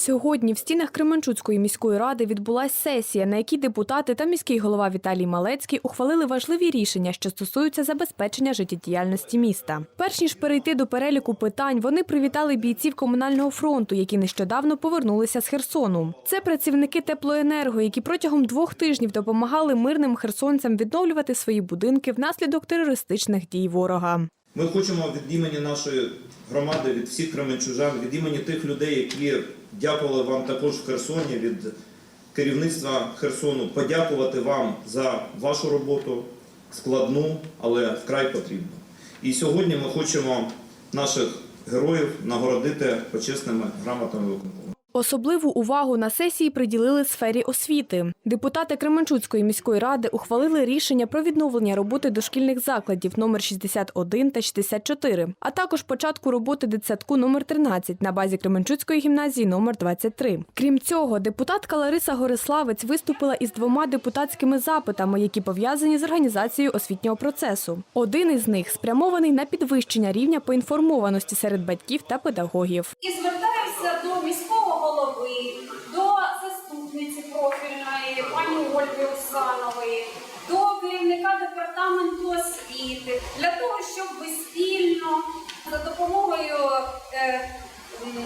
Сьогодні в стінах Кременчуцької міської ради відбулася сесія, на якій депутати та міський голова Віталій Малецький ухвалили важливі рішення, що стосуються забезпечення життєдіяльності міста. Перш ніж перейти до переліку питань, вони привітали бійців комунального фронту, які нещодавно повернулися з Херсону. Це працівники теплоенерго, які протягом двох тижнів допомагали мирним херсонцям відновлювати свої будинки внаслідок терористичних дій ворога. Ми хочемо від імені нашої громади, від всіх кременчужан, від імені тих людей, які дякували вам також в Херсоні, від керівництва Херсону, подякувати вам за вашу роботу, складну, але вкрай потрібну. І сьогодні ми хочемо наших героїв нагородити почесними грамотами виконкому. Особливу увагу на сесії приділили сфері освіти. Депутати Кременчуцької міської ради ухвалили рішення про відновлення роботи дошкільних закладів номер 61 та 64, а також початку роботи дитсадку номер 13 на базі Кременчуцької гімназії номер 23. Крім цього, депутатка Лариса Гориславець виступила із двома депутатськими запитами, які пов'язані з організацією освітнього процесу. Один із них спрямований на підвищення рівня поінформованості серед батьків та педагогів. І звертаюся Ольги Оксанової, до керівника департаменту освіти для того, щоб ви спільно за допомогою е,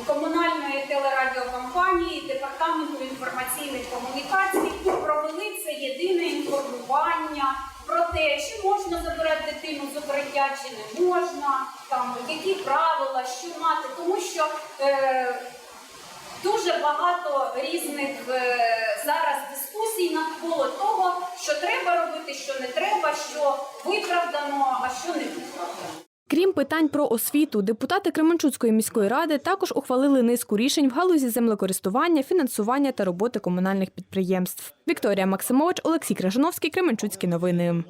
комунальної телерадіокомпанії, департаменту інформаційних комунікацій провели це єдине інформування про те, чи можна забирати дитину з укриття, чи не можна, там які правила, що мати, тому що. Е, Дуже багато різних е, що виправдано, а що не виправдано. Крім питань про освіту, депутати Кременчуцької міської ради також ухвалили низку рішень в галузі землекористування, фінансування та роботи комунальних підприємств. Вікторія Максимович, Олексій Кражановський, Кременчуцькі новини.